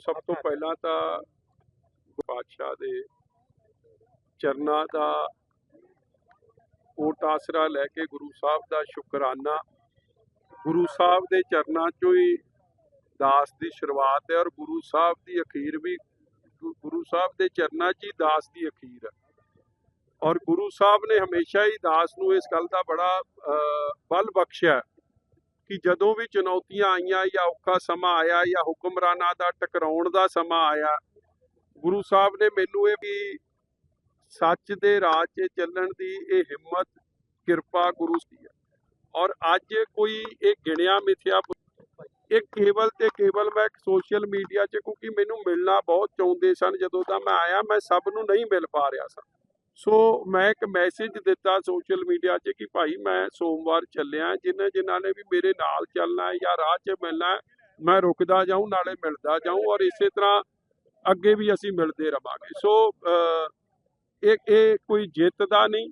ਸਭ ਤੋਂ ਪਹਿਲਾਂ ਤਾਂ ਬਾਦਸ਼ਾਹ ਦੇ ਚਰਨਾਂ ਦਾ ਓਟ ਆਸਰਾ ਲੈ ਕੇ ਗੁਰੂ ਸਾਹਿਬ ਦਾ ਸ਼ੁਕਰਾਨਾ। ਗੁਰੂ ਸਾਹਿਬ ਦੇ ਚਰਨਾਂ ਚੋਂ ਹੀ ਦਾਸ ਦੀ ਸ਼ੁਰੂਆਤ ਹੈ ਔਰ ਗੁਰੂ ਸਾਹਿਬ ਦੀ ਅਖੀਰ ਵੀ ਗੁਰੂ ਸਾਹਿਬ ਦੇ ਚਰਨਾਂ 'ਚ ਹੀ ਦਾਸ ਦੀ ਅਖੀਰ ਹੈ। ਔਰ ਗੁਰੂ ਸਾਹਿਬ ਨੇ ਹਮੇਸ਼ਾ ਹੀ ਦਾਸ ਨੂੰ ਇਸ ਗੱਲ ਦਾ ਬੜਾ ਬਲ ਬਖਸ਼ਿਆ ਕਿ ਜਦੋਂ ਵੀ ਚੁਣੌਤੀਆਂ ਆਈਆਂ ਜਾਂ ਔਖਾ ਸਮਾਂ ਆਇਆ ਜਾਂ ਹੁਕਮਰਾਨਾਂ ਦਾ ਟਕਰਾਉਣ ਦਾ ਸਮਾਂ ਆਇਆ, ਗੁਰੂ ਸਾਹਿਬ ਨੇ ਮੈਨੂੰ ਇਹ ਵੀ ਸੱਚ ਦੇ ਰਾਹ 'ਚ ਚੱਲਣ ਦੀ ਇਹ ਹਿੰਮਤ, ਕਿਰਪਾ ਗੁਰੂ ਦੀ ਹੈ ਔਰ ਅੱਜ ਕੋਈ ਇਹ ਗਿਣਿਆ ਮਿਥਿਆ ਇਹ ਕੇਵਲ ਤੇ ਕੇਵਲ ਮੈਂ ਸੋਸ਼ਲ ਮੀਡੀਆ 'ਚ ਕਿਉਂਕਿ ਮੈਨੂੰ ਮਿਲਣਾ ਬਹੁਤ ਚਾਹੁੰਦੇ ਸਨ। ਜਦੋਂ ਦਾ ਮੈਂ ਆਇਆ, ਮੈਂ ਸਭ ਨੂੰ ਨਹੀਂ ਮਿਲ ਪਾ ਰਿਹਾ ਸਾਂ। ਸੋ ਮੈਂ ਇੱਕ ਮੈਸੇਜ ਦਿੱਤਾ ਸੋਸ਼ਲ ਮੀਡੀਆ 'ਚ ਕਿ ਭਾਈ ਮੈਂ ਸੋਮਵਾਰ ਚੱਲਿਆ, ਜਿਨ੍ਹਾਂ ਜਿਨ੍ਹਾਂ ਨੇ ਵੀ ਮੇਰੇ ਨਾਲ ਚੱਲਣਾ ਜਾਂ ਰਾਹ 'ਚ ਮਿਲਣਾ ਮੈਂ ਰੁਕਦਾ ਜਾਊਂ, ਨਾਲੇ ਮਿਲਦਾ ਜਾਊਂ ਔਰ ਇਸੇ ਤਰ੍ਹਾਂ ਅੱਗੇ ਵੀ ਅਸੀਂ ਮਿਲਦੇ ਰਵਾਂਗੇ। ਸੋ ਇਹ ਇਹ ਕੋਈ ਜਿੱਤ ਦਾ ਨਹੀਂ,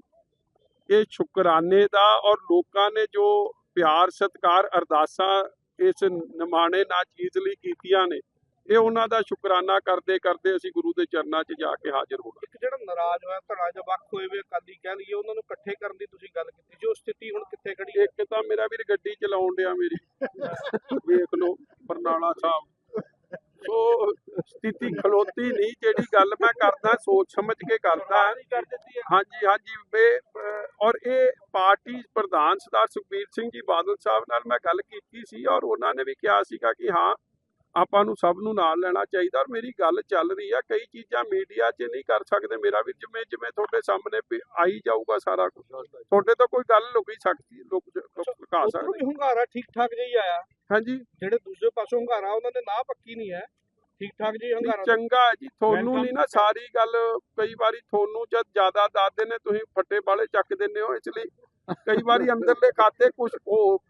ਇਹ ਸ਼ੁਕਰਾਨੇ ਦਾ ਔਰ ਲੋਕਾਂ ਨੇ ਜੋ ਪਿਆਰ, ਸਤਿਕਾਰ, ਅਰਦਾਸਾਂ ਇਸ ਨਿਮਾਣੇ ਨਾ ਚੀਜ਼ ਲਈ ਕੀਤੀਆਂ ਨੇ ਇਹ ਉਹਨਾਂ ਦਾ ਸ਼ੁਕਰਾਨਾ ਕਰਦੇ ਕਰਦੇ ਅਸੀਂ ਗੁਰੂ ਦੇ ਚਰਨਾਂ 'ਚ ਜਾ ਕੇ ਹਾਜ਼ਰ ਹੋਣਾ। ਇੱਕ ਜਿਹੜਾ ਨਾਰਾਜ਼ ਹੋਇਆ ਧੜਾ ਜਾਂ ਵੱਖ ਹੋਏ ਵੇ ਅਕਾਲੀ ਕਹਿ ਲਈਏ ਉਹਨਾਂ ਨੂੰ ਇਕੱਠੇ ਕਰਨ ਦੀ ਤੁਸੀਂ ਗੱਲ ਕੀਤੀ। ਜੋ ਸਥਿਤੀ ਹੁਣ ਕਿੱਥੇ ਖੜੀ ਹੈ? ਇੱਕ ਤਾਂ ਮੇਰਾ ਵੀਰ ਗੱਡੀ ਚਲਾਉਣ ਡਿਆ ਮੇਰੀ। ਵੇਖ ਲਓ ਬਰਨਾਲਾ ਸਾਹਿਬ। ਸੋ ਸਥਿਤੀ ਖਲੋਤੀ ਨਹੀਂ ਜਿਹੜੀ ਗੱਲ ਮੈਂ ਕਰਦਾ ਸੋਚ ਸਮਝ ਕੇ ਕਰਦਾ। ਹਾਂਜੀ ਹਾਂਜੀ ਔਰ ਇਹ ਪਾਰਟੀ ਪ੍ਰਧਾਨ ਸਰਦਾਰ ਸੁਖਬੀਰ ਸਿੰਘ ਜੀ ਬਾਦਲ ਸਾਹਿਬ ਨਾਲ ਮੈਂ ਗੱਲ ਕੀਤੀ ਸੀ ਔਰ ਉਹਨਾਂ ਨੇ ਵੀ ਕਿਹਾ ਸੀਗਾ ਕਿ ਹਾਂ ਆਪਾਂ ਨੂੰ ਸਭ ਨੂੰ ਨਾਲ ਲੈਣਾ ਚਾਹੀਦਾ ਔਰ ਮੇਰੀ ਗੱਲ ਚੱਲ ਰਹੀ ਆ ਕਈ ਚੀਜ਼ਾਂ ਮੀਡੀਆ 'ਚ ਨਹੀਂ ਕਰ ਸਕਦੇ। ਮੇਰਾ ਵੀ ਜਿਵੇਂ ਜਿਵੇਂ ਤੁਹਾਡੇ ਸਾਹਮਣੇ ਆਈ ਜਾਊਗਾ ਸਾਰਾ ਕੁਝ ਤੁਹਾਡੇ ਤੋਂ ਕੋਈ ਗੱਲ ਲੁਕੀ ਸਕਦੀ ਲੁਕ ਲੁਕਾ ਸਕਦੇ। ਹੁੰਗਾਰਾ ਠੀਕ ਠਾਕ ਜਿਹੀ ਆਇਆ। ਹਾਂਜੀ। ਜਿਹੜੇ ਦੂਸਰੇ ਪਾਸੋਂ ਹੁੰਗਾਰਾ ਉਹਨਾਂ ਦੇ ਨਾਂ ਪੱਕੀ ਨਹੀਂ ਹੈ। ਠੀਕ ਠਾਕ ਨਹੀਂ, ਹੁੰਗਾਰਾ। ਚੰਗਾ ਜੀ ਤੁਹਾਨੂੰ ਨਹੀਂ ਨਾ ਸਾਰੀ ਗੱਲ ਕਈ ਵਾਰੀ ਤੁਹਾਨੂੰ ਜਦ ਜ਼ਿਆਦਾ ਦੱਸਦੇ ਨੇ ਤੁਸੀਂ ਫੱਟੇ ਵਾਲੇ ਚੱਕ ਦਿੰਦੇ ਹੋ ਇਸ ਲਈ ਕਈ ਵਾਰੀ ਅੰਦਰਲੇ ਖਾਤੇ ਕੁਝ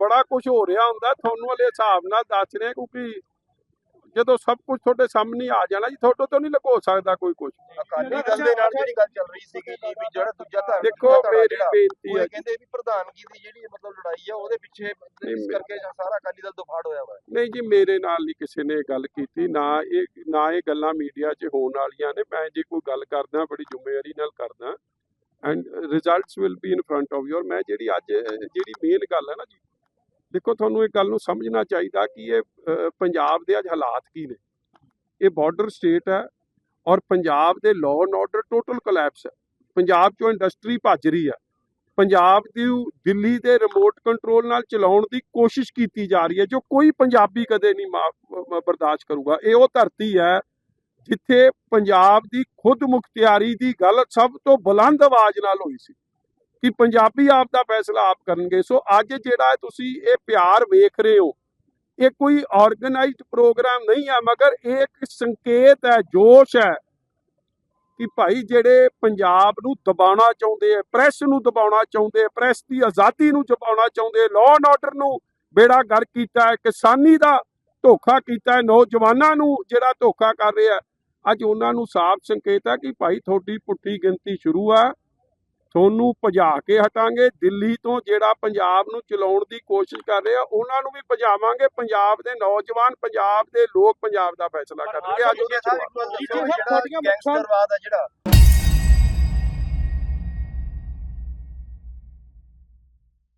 ਬੜਾ ਕੁਝ ਹੋ ਰਿਹਾ ਹੁੰਦਾ ਤੁਹਾਨੂੰ ਵਾਲੇ ਹਿਸਾਬ ਨਾਲ ਦੱਸ ਰਹੇ ਕਿਉਂਕਿ ਜਦੋਂ ਸਭ ਕੁਝ ਤੁਹਾਡੇ ਸਾਹਮਣੇ ਆ ਜਾਣਾ ਜੀ ਤੁਹਾਡੇ ਤੋਂ ਨਹੀਂ ਲੁਕੋ ਸਕਦਾ ਕੋਈ ਕੁਝ ਅਕਾਲੀ ਦਲ ਦੇ ਨਾਲ ਜਿਹੜੀ ਗੱਲ ਚੱਲ ਰਹੀ ਸੀਗੀ ਜੀ ਵੀ ਜਿਹੜਾ ਦੂਜਾ ਧੜਾ ਦੇਖੋ ਮੇਰੀ ਬੇਨਤੀ ਹੈ ਕਹਿੰਦੇ ਵੀ ਪ੍ਰਧਾਨਗੀ ਦੀ ਜਿਹੜੀ ਮਤਲਬ ਲੜਾਈ ਆ ਉਹਦੇ ਪਿੱਛੇ ਇਸ ਕਰਕੇ ਸਾਰਾ ਅਕਾਲੀ ਦਲ ਦੁਫਾੜ ਹੋਇਆ ਵਾ ਨਹੀਂ ਜੀ ਮੇਰੇ ਨਾਲ ਨਹੀਂ ਕਿਸੇ ਨੇ ਗੱਲ ਕੀਤੀ ਨਾ ਇਹ ਨਾ ਇਹ ਗੱਲਾਂ ਮੀਡੀਆ 'ਚ ਹੋਣ ਵਾਲੀਆਂ ਨੇ। ਮੈਂ ਜੇ ਕੋਈ ਗੱਲ ਕਰਦਾ ਬੜੀ ਜ਼ਿੰਮੇਵਾਰੀ ਨਾਲ ਕਰਦਾ। And results will be in front of you ਮੈਂ ਜਿਹੜੀ ਅੱਜ ਜਿਹੜੀ ਮੇਨ ਗੱਲ ਹੈ ਨਾ ਜੀ ਦੇਖੋ, ਤੁਹਾਨੂੰ ਇਹ ਗੱਲ ਨੂੰ ਸਮਝਣਾ ਚਾਹੀਦਾ ਕਿ ਇਹ ਪੰਜਾਬ ਦੇ ਅੱਜ ਹਾਲਾਤ ਕੀ ਨੇ। ਇਹ ਬਾਰਡਰ ਸਟੇਟ ਹੈ ਔਰ ਪੰਜਾਬ ਦੇ law and order total collapse ਹੈ। ਪੰਜਾਬ ਚੋਂ ਇੰਡਸਟਰੀ ਭੱਜ ਰਹੀ ਹੈ। ਪੰਜਾਬ ਦੀ ਦਿੱਲੀ ਦੇ ਰਿਮੋਟ ਕੰਟਰੋਲ ਨਾਲ ਚਲਾਉਣ ਦੀ ਕੋਸ਼ਿਸ਼ ਕੀਤੀ ਜਾ ਰਹੀ ਹੈ, ਜੋ ਕੋਈ ਪੰਜਾਬੀ ਕਦੇ ਨਹੀਂ ਮਾਫ- ਬਰਦਾਸ਼ਤ ਕਰੂਗਾ। ਇਹ ਉਹ ਧਰਤੀ ਹੈ ਜਿੱਥੇ ਪੰਜਾਬ ਦੀ ਖੁਦ ਮੁਖਤਿਆਰੀ ਦੀ ਗੱਲ ਸਭ ਤੋਂ ਬੁਲੰਦ ਆਵਾਜ਼ ਨਾਲ ਹੋਈ ਸੀ। ਕਿ ਪੰਜਾਬੀ ਆਪ ਦਾ ਫੈਸਲਾ ਆਪ ਕਰਨਗੇ। ਸੋ ਅੱਜ ਜਿਹੜਾ ਤੁਸੀਂ ਇਹ ਪਿਆਰ ਵੇਖ ਰਹੇ ਹੋ, ਇਹ ਕੋਈ ਆਰਗੇਨਾਈਜ਼ਡ ਪ੍ਰੋਗਰਾਮ ਨਹੀਂ ਹੈ, ਮਗਰ ਇਹ ਇੱਕ ਸੰਕੇਤ ਹੈ, ਜੋਸ਼ ਹੈ ਕਿ ਭਾਈ ਜਿਹੜੇ ਪੰਜਾਬ ਨੂੰ ਦਬਾਉਣਾ ਚਾਹੁੰਦੇ ਆ ਪ੍ਰੈਸ ਨੂੰ ਦਬਾਉਣਾ ਚਾਹੁੰਦੇ ਆ ਪ੍ਰੈਸ ਦੀ ਆਜ਼ਾਦੀ ਨੂੰ ਦਬਾਉਣਾ ਚਾਹੁੰਦੇ ਲਾਅ ਐਂਡ ਆਰਡਰ ਨੂੰ ਬੇੜਾ ਗਰ ਕੀਤਾ ਹੈ, ਕਿਸਾਨੀ ਦਾ ਧੋਖਾ ਕੀਤਾ ਹੈ, ਨੌਜਵਾਨਾਂ ਨੂੰ ਜਿਹੜਾ ਧੋਖਾ ਕਰ ਰਿਹਾ ਅੱਜ ਉਹਨਾਂ ਨੂੰ ਸਾਫ਼ ਸੰਕੇਤ ਹੈ ਕਿ ਭਾਈ ਤੁਹਾਡੀ ਪੁੱਠੀ ਗਿਣਤੀ ਸ਼ੁਰੂ ਆ ਤੁਹਾਨੂੰ ਭਜਾ ਕੇ ਹਟਾਂਗੇ। ਦਿੱਲੀ ਤੋਂ ਜਿਹੜਾ ਪੰਜਾਬ ਨੂੰ ਚਲਾਉਣ ਦੀ ਕੋਸ਼ਿਸ਼ ਕਰ ਰਿਹਾ ਉਹਨਾਂ ਨੂੰ ਵੀ ਭਜਾਵਾਂਗੇ। ਪੰਜਾਬ ਦੇ ਨੌਜਵਾਨ ਪੰਜਾਬ ਦੇ ਲੋਕ ਪੰਜਾਬ ਦਾ ਫੈਸਲਾ ਕਰਨਗੇ। ਅੱਜ ਉਹਦੀ ਤੁਹਾਡੀਆਂ ਮੁੱਖ